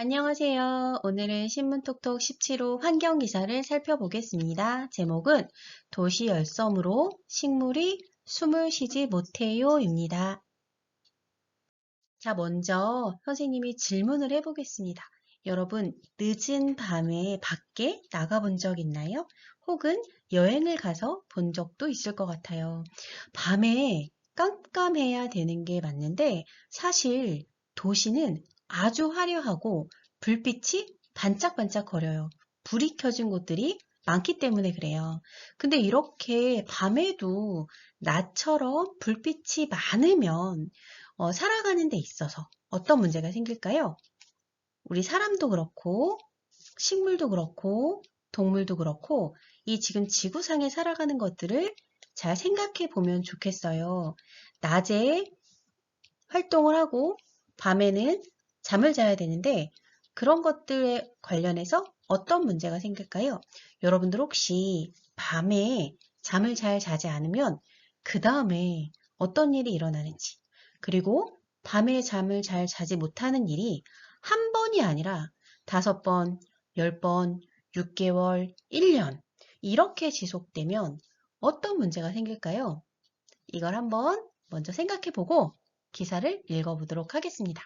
안녕하세요. 오늘은 신문톡톡 17호 환경기사를 살펴보겠습니다. 제목은 도시 열섬으로 식물이 숨을 쉬지 못해요 입니다. 자, 먼저 선생님이 질문을 해보겠습니다. 여러분, 늦은 밤에 밖에 나가본 적 있나요? 혹은 여행을 가서 본 적도 있을 것 같아요. 밤에 깜깜해야 되는 게 맞는데 사실 도시는 아주 화려하고 불빛이 반짝반짝 거려요. 불이 켜진 곳들이 많기 때문에 그래요. 근데 이렇게 밤에도 낮처럼 불빛이 많으면 어, 살아가는 데 있어서 어떤 문제가 생길까요? 우리 사람도 그렇고 식물도 그렇고 동물도 그렇고 이 지금 지구상에 살아가는 것들을 잘 생각해 보면 좋겠어요. 낮에 활동을 하고 밤에는 잠을 자야 되는데 그런 것들에 관련해서 어떤 문제가 생길까요? 여러분들 혹시 밤에 잠을 잘 자지 않으면 그 다음에 어떤 일이 일어나는지 그리고 밤에 잠을 잘 자지 못하는 일이 한 번이 아니라 다섯 번, 열 번, 6개월, 1년 이렇게 지속되면 어떤 문제가 생길까요? 이걸 한번 먼저 생각해 보고 기사를 읽어보도록 하겠습니다.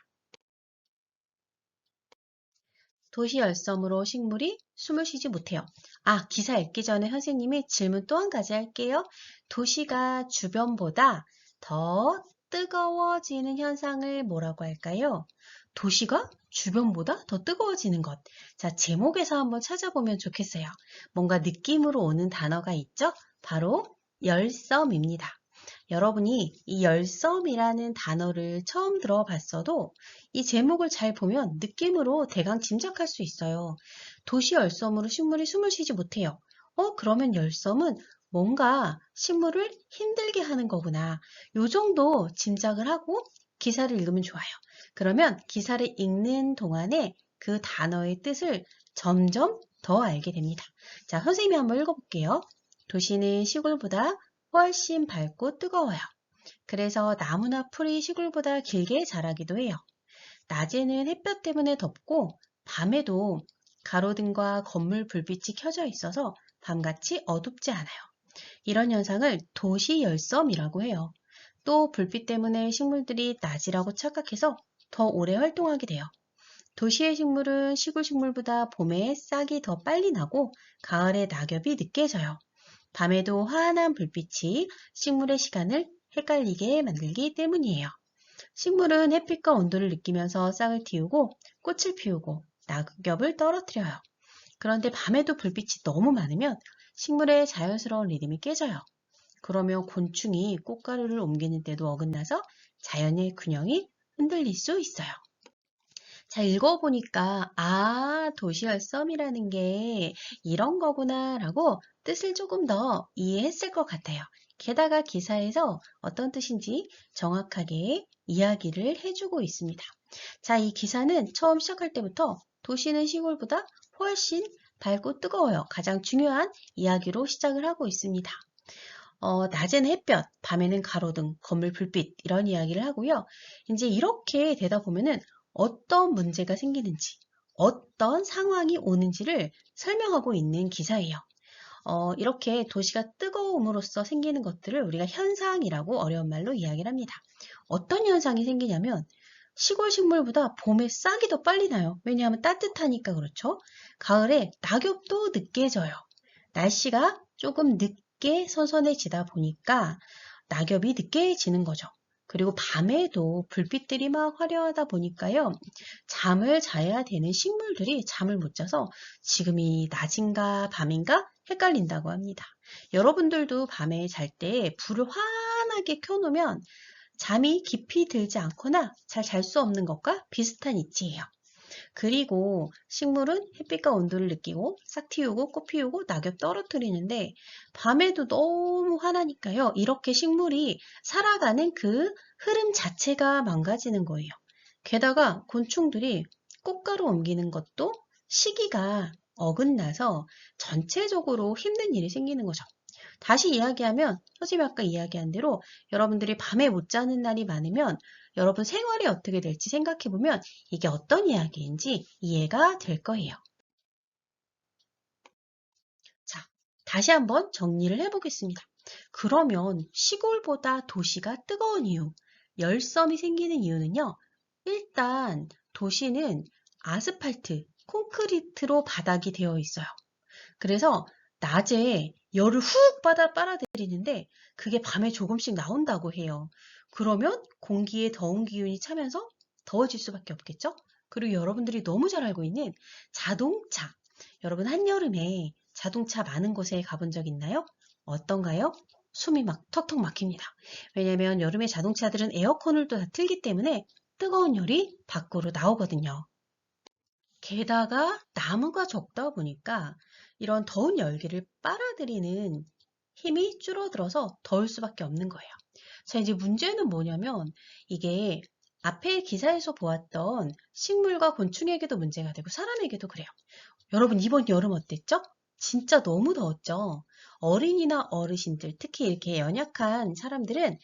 도시 열섬으로 식물이 숨을 쉬지 못해요. 아, 기사 읽기 전에 선생님이 질문 또 한 가지 할게요. 도시가 주변보다 더 뜨거워지는 현상을 뭐라고 할까요? 도시가 주변보다 더 뜨거워지는 것. 자, 제목에서 한번 찾아보면 좋겠어요. 뭔가 느낌으로 오는 단어가 있죠? 바로 열섬입니다. 여러분이 이 열섬이라는 단어를 처음 들어봤어도 이 제목을 잘 보면 느낌으로 대강 짐작할 수 있어요. 도시 열섬으로 식물이 숨을 쉬지 못해요. 어, 그러면 열섬은 뭔가 식물을 힘들게 하는 거구나. 요 정도 짐작을 하고 기사를 읽으면 좋아요. 그러면 기사를 읽는 동안에 그 단어의 뜻을 점점 더 알게 됩니다. 자, 선생님이 한번 읽어볼게요. 도시는 시골보다 훨씬 밝고 뜨거워요. 그래서 나무나 풀이 시골보다 길게 자라기도 해요. 낮에는 햇볕 때문에 덥고 밤에도 가로등과 건물 불빛이 켜져 있어서 밤같이 어둡지 않아요. 이런 현상을 도시 열섬이라고 해요. 또 불빛 때문에 식물들이 낮이라고 착각해서 더 오래 활동하게 돼요. 도시의 식물은 시골 식물보다 봄에 싹이 더 빨리 나고 가을에 낙엽이 늦게 져요. 밤에도 환한 불빛이 식물의 시간을 헷갈리게 만들기 때문이에요. 식물은 햇빛과 온도를 느끼면서 싹을 틔우고 꽃을 피우고 낙엽을 떨어뜨려요. 그런데 밤에도 불빛이 너무 많으면 식물의 자연스러운 리듬이 깨져요. 그러면 곤충이 꽃가루를 옮기는 때도 어긋나서 자연의 균형이 흔들릴 수 있어요. 자, 읽어보니까, 아, 도시열섬이라는 게 이런 거구나 라고 뜻을 조금 더 이해했을 것 같아요. 게다가 기사에서 어떤 뜻인지 정확하게 이야기를 해주고 있습니다. 자, 이 기사는 처음 시작할 때부터 도시는 시골보다 훨씬 밝고 뜨거워요. 가장 중요한 이야기로 시작을 하고 있습니다. 어, 낮에는 햇볕, 밤에는 가로등, 건물 불빛 이런 이야기를 하고요. 이제 이렇게 되다 보면은 어떤 문제가 생기는지, 어떤 상황이 오는지를 설명하고 있는 기사예요. 어, 이렇게 도시가 뜨거움으로써 생기는 것들을 우리가 현상이라고 어려운 말로 이야기를 합니다. 어떤 현상이 생기냐면 시골 식물보다 봄에 싹이 더 빨리 나요. 왜냐하면 따뜻하니까 그렇죠. 가을에 낙엽도 늦게 져요. 날씨가 조금 늦게 선선해지다 보니까 낙엽이 늦게 지는 거죠. 그리고 밤에도 불빛들이 막 화려하다 보니까요. 잠을 자야 되는 식물들이 잠을 못 자서 지금이 낮인가 밤인가 헷갈린다고 합니다. 여러분들도 밤에 잘 때 불을 환하게 켜놓으면 잠이 깊이 들지 않거나 잘 잘 수 없는 것과 비슷한 이치예요. 그리고 식물은 햇빛과 온도를 느끼고 싹 틔우고 꽃 피우고 낙엽 떨어뜨리는데 밤에도 너무 화나니까요. 이렇게 식물이 살아가는 그 흐름 자체가 망가지는 거예요. 게다가 곤충들이 꽃가루 옮기는 것도 시기가 어긋나서 전체적으로 힘든 일이 생기는 거죠. 다시 이야기하면 선생님이 아까 이야기한 대로 여러분들이 밤에 못 자는 날이 많으면 여러분 생활이 어떻게 될지 생각해보면 이게 어떤 이야기인지 이해가 될 거예요. 자, 다시 한번 정리를 해보겠습니다. 그러면 시골보다 도시가 뜨거운 이유, 열섬이 생기는 이유는요. 일단 도시는 아스팔트, 콘크리트로 바닥이 되어 있어요. 그래서 낮에 열을 훅 받아 빨아들이는데 그게 밤에 조금씩 나온다고 해요. 그러면 공기에 더운 기운이 차면서 더워질 수밖에 없겠죠? 그리고 여러분들이 너무 잘 알고 있는 자동차. 여러분 한여름에 자동차 많은 곳에 가본 적 있나요? 어떤가요? 숨이 막 턱턱 막힙니다. 왜냐면 여름에 자동차들은 에어컨을 또 다 틀기 때문에 뜨거운 열이 밖으로 나오거든요. 게다가 나무가 적다 보니까 이런 더운 열기를 빨아들이는 힘이 줄어들어서 더울 수밖에 없는 거예요. 자, 이제 문제는 뭐냐면 이게 앞에 기사에서 보았던 식물과 곤충에게도 문제가 되고 사람에게도 그래요. 여러분 이번 여름 어땠죠? 진짜 너무 더웠죠? 어린이나 어르신들, 특히 이렇게 연약한 사람들은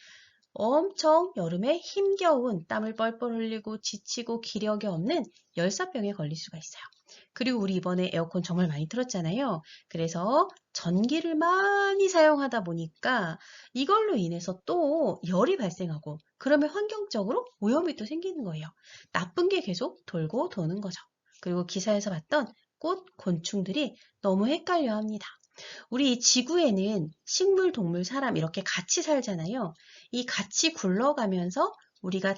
엄청 여름에 힘겨운 땀을 뻘뻘 흘리고 지치고 기력이 없는 열사병에 걸릴 수가 있어요. 그리고 우리 이번에 에어컨 정말 많이 틀었잖아요. 그래서 전기를 많이 사용하다 보니까 이걸로 인해서 또 열이 발생하고 그러면 환경적으로 오염이 또 생기는 거예요. 나쁜 게 계속 돌고 도는 거죠. 그리고 기사에서 봤던 꽃, 곤충들이 너무 헷갈려 합니다. 우리 이 지구에는 식물, 동물, 사람 이렇게 같이 살잖아요. 이 같이 굴러가면서 우리가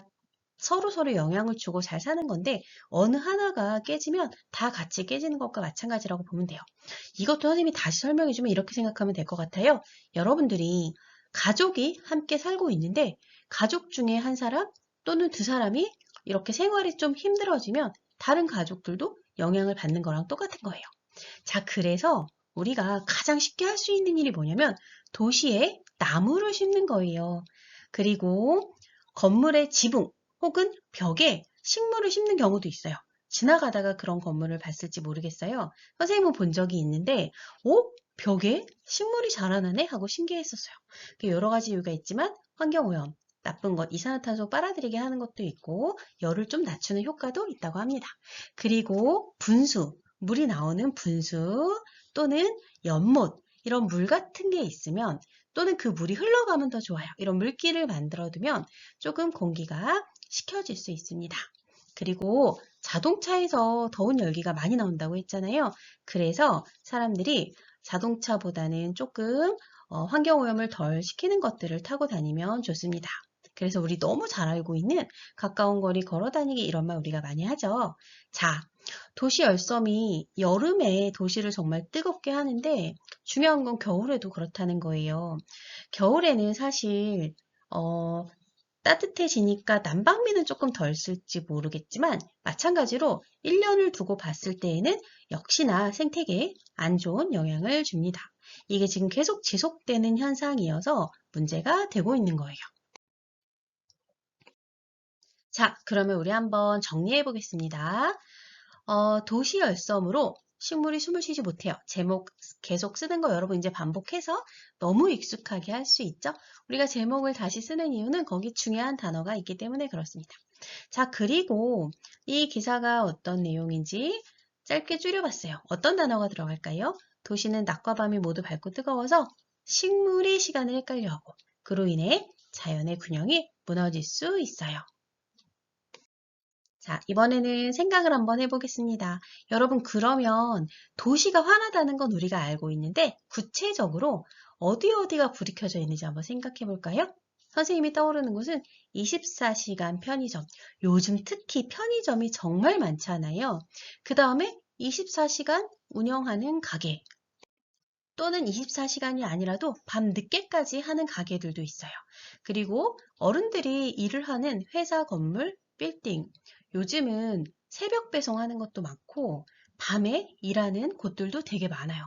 서로 서로 영향을 주고 잘 사는 건데 어느 하나가 깨지면 다 같이 깨지는 것과 마찬가지라고 보면 돼요. 이것도 선생님이 다시 설명해 주면 이렇게 생각하면 될 것 같아요. 여러분들이 가족이 함께 살고 있는데 가족 중에 한 사람 또는 두 사람이 이렇게 생활이 좀 힘들어지면 다른 가족들도 영향을 받는 거랑 똑같은 거예요. 자, 그래서 우리가 가장 쉽게 할 수 있는 일이 뭐냐면 도시에 나무를 심는 거예요. 그리고 건물의 지붕 혹은 벽에 식물을 심는 경우도 있어요. 지나가다가 그런 건물을 봤을지 모르겠어요. 선생님은 본 적이 있는데, 오? 벽에 식물이 자라나네? 하고 신기했었어요. 여러 가지 이유가 있지만 환경오염, 나쁜 것, 이산화탄소 빨아들이게 하는 것도 있고 열을 좀 낮추는 효과도 있다고 합니다. 그리고 분수, 물이 나오는 분수 또는 연못 이런 물 같은 게 있으면 또는 그 물이 흘러가면 더 좋아요. 이런 물기를 만들어 두면 조금 공기가 식혀질 수 있습니다. 그리고 자동차에서 더운 열기가 많이 나온다고 했잖아요. 그래서 사람들이 자동차보다는 조금 어, 환경오염을 덜 시키는 것들을 타고 다니면 좋습니다. 그래서 우리 너무 잘 알고 있는 가까운 거리 걸어 다니기 이런 말 우리가 많이 하죠. 자, 도시 열섬이 여름에 도시를 정말 뜨겁게 하는데 중요한 건 겨울에도 그렇다는 거예요. 겨울에는 사실 어, 따뜻해지니까 난방비는 조금 덜 쓸지 모르겠지만 마찬가지로 1년을 두고 봤을 때에는 역시나 생태계에 안 좋은 영향을 줍니다. 이게 지금 계속 지속되는 현상이어서 문제가 되고 있는 거예요. 자, 그러면 우리 한번 정리해 보겠습니다. 어, 도시 열섬으로 식물이 숨을 쉬지 못해요. 제목 계속 쓰는 거 여러분 이제 반복해서 너무 익숙하게 할 수 있죠? 우리가 제목을 다시 쓰는 이유는 거기 중요한 단어가 있기 때문에 그렇습니다. 자, 그리고 이 기사가 어떤 내용인지 짧게 줄여봤어요. 어떤 단어가 들어갈까요? 도시는 낮과 밤이 모두 밝고 뜨거워서 식물이 시간을 헷갈려하고 그로 인해 자연의 균형이 무너질 수 있어요. 자, 이번에는 생각을 한번 해보겠습니다. 여러분, 그러면 도시가 환하다는 건 우리가 알고 있는데, 구체적으로 어디 어디가 불이 켜져 있는지 한번 생각해 볼까요? 선생님이 떠오르는 곳은 24시간 편의점. 요즘 특히 편의점이 정말 많잖아요. 그 다음에 24시간 운영하는 가게. 또는 24시간이 아니라도 밤 늦게까지 하는 가게들도 있어요. 그리고 어른들이 일을 하는 회사 건물, 빌딩, 요즘은 새벽 배송하는 것도 많고 밤에 일하는 곳들도 되게 많아요.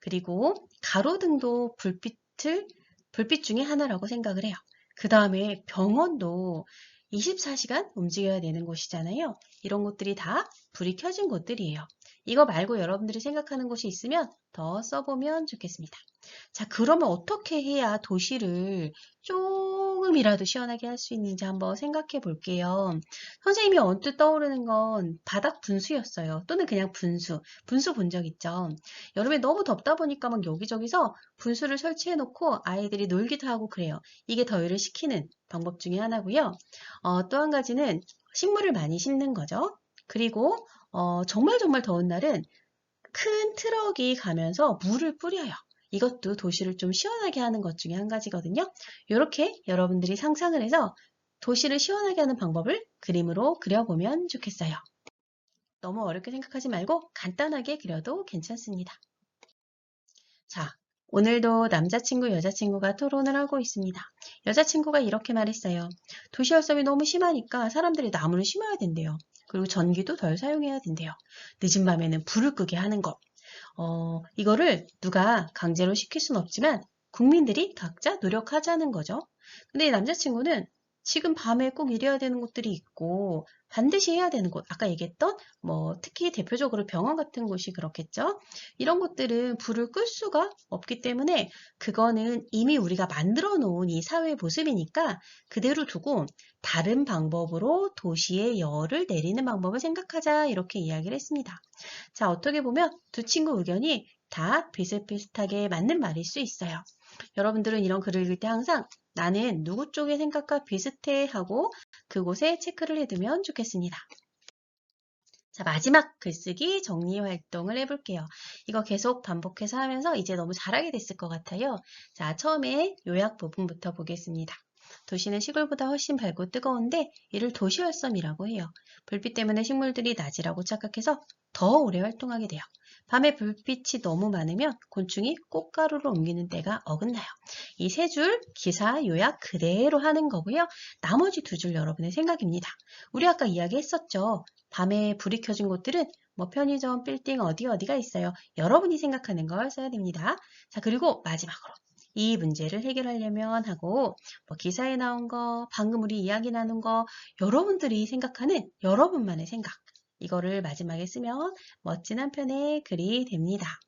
그리고 가로등도 불빛을 불빛 중에 하나라고 생각을 해요. 그 다음에 병원도 24시간 움직여야 되는 곳이잖아요. 이런 곳들이 다 불이 켜진 곳들이에요. 이거 말고 여러분들이 생각하는 곳이 있으면 더 써보면 좋겠습니다. 자, 그러면 어떻게 해야 도시를 조금이라도 시원하게 할 수 있는지 한번 생각해 볼게요. 선생님이 언뜻 떠오르는 건 바닥 분수였어요. 또는 그냥 분수. 분수 본 적 있죠? 여름에 너무 덥다 보니까 막 여기저기서 분수를 설치해 놓고 아이들이 놀기도 하고 그래요. 이게 더위를 식히는 방법 중에 하나고요. 어, 또 한 가지는 식물을 많이 심는 거죠. 그리고 어, 정말 정말 더운 날은 큰 트럭이 가면서 물을 뿌려요. 이것도 도시를 좀 시원하게 하는 것 중에 한 가지거든요. 이렇게 여러분들이 상상을 해서 도시를 시원하게 하는 방법을 그림으로 그려보면 좋겠어요. 너무 어렵게 생각하지 말고 간단하게 그려도 괜찮습니다. 자, 오늘도 남자친구, 여자친구가 토론을 하고 있습니다. 여자친구가 이렇게 말했어요. 도시열섬이 너무 심하니까 사람들이 나무를 심어야 된대요. 그리고 전기도 덜 사용해야 된대요. 늦은 밤에는 불을 끄게 하는 것. 어, 이거를 누가 강제로 시킬 수는 없지만 국민들이 각자 노력하자는 거죠. 근데 남자친구는 지금 밤에 꼭 이래야 되는 곳들이 있고 반드시 해야 되는 곳 아까 얘기했던 뭐 특히 대표적으로 병원 같은 곳이 그렇겠죠? 이런 곳들은 불을 끌 수가 없기 때문에 그거는 이미 우리가 만들어 놓은 이 사회의 모습이니까 그대로 두고 다른 방법으로 도시의 열을 내리는 방법을 생각하자 이렇게 이야기를 했습니다. 자 어떻게 보면 두 친구 의견이 다 비슷비슷하게 맞는 말일 수 있어요. 여러분들은 이런 글을 읽을 때 항상 나는 누구 쪽의 생각과 비슷해 하고 그곳에 체크를 해두면 좋겠습니다. 자, 마지막 글쓰기 정리 활동을 해볼게요. 이거 계속 반복해서 하면서 이제 너무 잘하게 됐을 것 같아요. 자, 처음에 요약 부분부터 보겠습니다. 도시는 시골보다 훨씬 밝고 뜨거운데 이를 도시활섬이라고 해요. 불빛 때문에 식물들이 낮이라고 착각해서 더 오래 활동하게 돼요. 밤에 불빛이 너무 많으면 곤충이 꽃가루를 옮기는 때가 어긋나요. 이 세 줄 기사 요약 그대로 하는 거고요. 나머지 두 줄 여러분의 생각입니다. 우리 아까 이야기했었죠. 밤에 불이 켜진 곳들은 뭐 편의점, 빌딩 어디 어디가 있어요. 여러분이 생각하는 걸 써야 됩니다. 자 그리고 마지막으로 이 문제를 해결하려면 하고 뭐 기사에 나온 거, 방금 우리 이야기 나눈 거 여러분들이 생각하는 여러분만의 생각 이거를 마지막에 쓰면 멋진 한 편의 글이 됩니다.